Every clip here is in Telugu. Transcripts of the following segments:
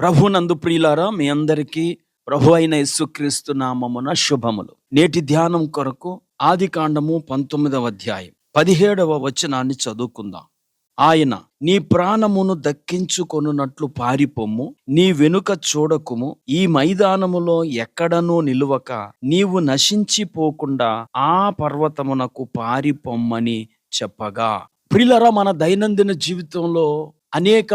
ప్రభునందు ప్రియులారా మీ అందరికీ ప్రభు అయిన యేసుక్రీస్తు నామమున శుభములు. నేటి ధ్యానం కొరకు ఆది కాండము పంతొమ్మిదవ అధ్యాయం పదిహేడవ వచనాన్ని చదువుకుందాం. ఆయన నీ ప్రాణమును దక్కించుకొనున్నట్లు పారిపొమ్ము నీ వెనుక చూడకుము ఈ మైదానములో ఎక్కడనూ నిలువక నీవు నశించిపోకుండా ఆ పర్వతమునకు పారిపొమ్మని చెప్పగా. ప్రిలరా మన దైనందిన జీవితంలో అనేక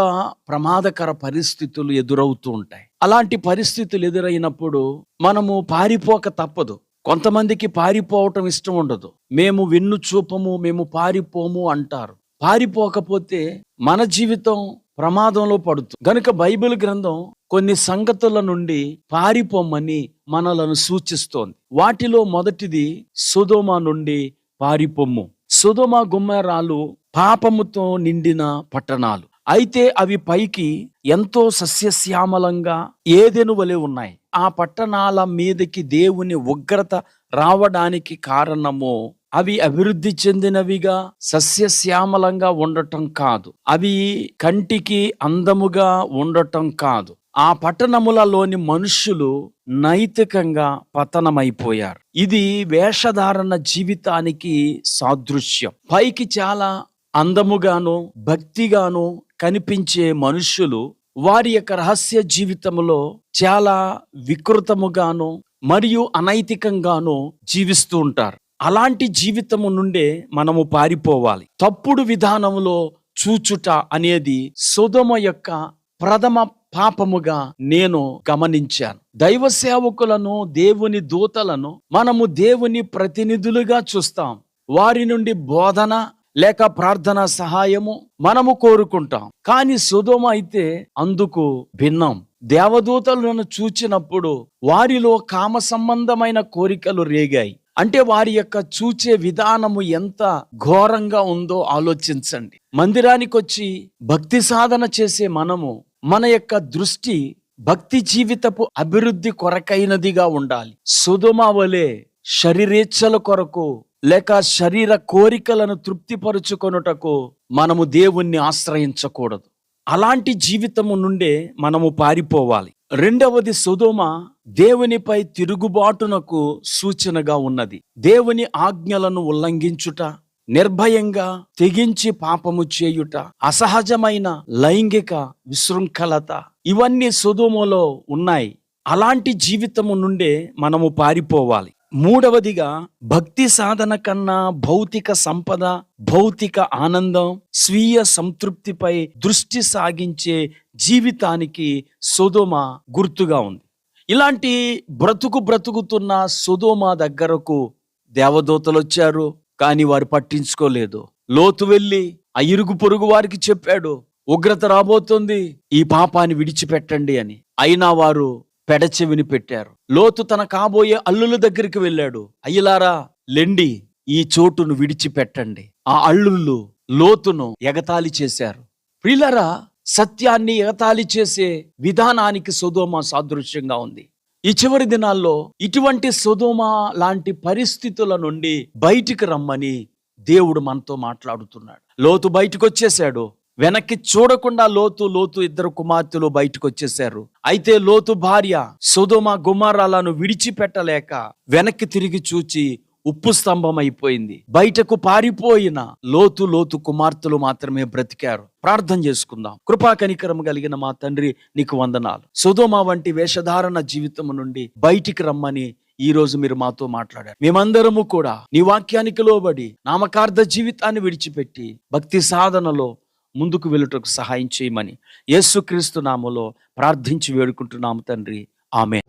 ప్రమాదకర పరిస్థితులు ఎదురవుతూ ఉంటాయి. అలాంటి పరిస్థితులు ఎదురైనప్పుడు మనము పారిపోక తప్పదు. కొంతమందికి పారిపోవటం ఇష్టం ఉండదు. మేము వెన్ను చూపము మేము పారిపోము అంటారు. పారిపోకపోతే మన జీవితం ప్రమాదంలో పడుతుంది. గనుక బైబిల్ గ్రంథం కొన్ని సంగతుల నుండి పారిపోమని మనలను సూచిస్తోంది. వాటిలో మొదటిది సుధోమ నుండి పారిపోమ్ము సుధోమ గుమ్మరాలు పాపముతో నిండిన పట్టణాలు. అయితే అవి పైకి ఎంతో సస్యశ్యామలంగా ఏదెను వలె ఉన్నాయి? ఆ పట్టణాల మీదకి దేవుని ఉగ్రత రావడానికి కారణము అవి అభివృద్ధి చెందినవిగా సస్యశ్యామలంగా ఉండటం కాదు. అవి కంటికి అందముగా ఉండటం కాదు. ఆ పట్టణములలోని మనుష్యులు నైతికంగా పతనమైపోయారు. ఇది వేషధారణ జీవితానికి సాదృశ్యం. పైకి చాలా అందముగాను భక్తిగాను కనిపించే మనుష్యులు వారి యొక్క రహస్య జీవితంలో చాలా వికృతముగాను మరియు అనైతికంగాను జీవిస్తూ ఉంటారు. అలాంటి జీవితము నుండే మనము పారిపోవాలి. తప్పుడు విధానములో చూచుట అనేది సుధమ యొక్క ప్రథమ పాపముగా నేను గమనించాను. దైవ సేవకులను దేవుని దూతలను మనము దేవుని ప్రతినిధులుగా చూస్తాం. వారి నుండి బోధన లేక ప్రార్థన సహాయము మనము కోరుకుంటాం. కానీ సుధోమ అయితే అందుకు భిన్నం. దేవదూతలను చూచినప్పుడు వారిలో కామ సంబంధమైన కోరికలు రేగాయి. అంటే వారి యొక్క చూచే విధానము ఎంత ఘోరంగా ఉందో ఆలోచించండి. మందిరానికి వచ్చి భక్తి సాధన చేసే మనము మన యొక్క దృష్టి భక్తి జీవితపు అభివృద్ధి కొరకైనదిగా ఉండాలి. సుధుమ వలె శరీరేచ్ఛల కొరకు లేక శరీర కోరికలను తృప్తిపరుచుకొనుటకు మనము దేవుణ్ణి ఆశ్రయించకూడదు. అలాంటి జీవితము నుండే మనము పారిపోవాలి. రెండవది సుధోమ దేవునిపై తిరుగుబాటునకు సూచనగా ఉన్నది. దేవుని ఆజ్ఞలను ఉల్లంఘించుట నిర్భయంగా తెగించి పాపము చేయుట అసహజమైన లైంగిక విశృంఖలత ఇవన్నీ సుధోమలో ఉన్నాయి. అలాంటి జీవితము నుండే మనము పారిపోవాలి. మూడవదిగా భక్తి సాధన కన్నా భౌతిక సంపద భౌతిక ఆనందం స్వీయ సంతృప్తిపై దృష్టి సాగించే జీవితానికి సుధోమ గుర్తుగా ఉంది. ఇలాంటి బ్రతుకు బ్రతుకుతున్న సుధోమ దగ్గరకు దేవదూతలు వచ్చారు కానీ వారు పట్టించుకోలేదు. లోతు వెళ్ళి ఆ ఇరుగు పొరుగు వారికి చెప్పాడు ఉగ్రత రాబోతుంది ఈ పాపాన్ని విడిచిపెట్టండి అని. అయినా వారు పెడచెవిని పెట్టారు. లోతు తన కాబోయే అల్లుల దగ్గరికి వెళ్ళాడు. అయ్యలారా లెండి ఈ చోటును విడిచిపెట్టండి. ఆ అల్లుళ్ళు లోతును ఎగతాళి చేశారు. ప్రిలరా సత్యాన్ని ఎగతాళి చేసే విధానానికి సుధోమ సాదృశ్యంగా ఉంది. ఈ చివరి దినాల్లో ఇటువంటి సుధోమ లాంటి పరిస్థితుల నుండి బయటికి రమ్మని దేవుడు మనతో మాట్లాడుతున్నాడు. లోతు బయటకు వచ్చేసాడు వెనక్కి చూడకుండా లోతు లోతు ఇద్దరు కుమార్తెలు బయటకు వచ్చేసారు అయితే లోతు భార్య సుధుమ గుమారాలను విడిచిపెట్టలేక వెనక్కి తిరిగి చూచి ఉప్పు స్తంభం అయిపోయింది బయటకు పారిపోయిన లోతు లోతు కుమార్తెలు మాత్రమే బ్రతికారు. ప్రార్థన చేసుకుందాం. కృపా కనికరం కలిగిన మా తండ్రి నీకు వందనాలు. సుధోమ వంటి వేషధారణ జీవితం నుండి బయటికి రమ్మని ఈ రోజు మీరు మాతో మాట్లాడారు. మేమందరము కూడా నీ వాక్యానికి లోబడి నామకార్థ జీవితాన్ని విడిచిపెట్టి భక్తి సాధనలో ముందుకు వెళ్ళుటకు సహాయం చేయమని. యేసుక్రీస్తు నామలో ప్రార్థించి వేడుకుంటున్నాము తండ్రి. ఆమె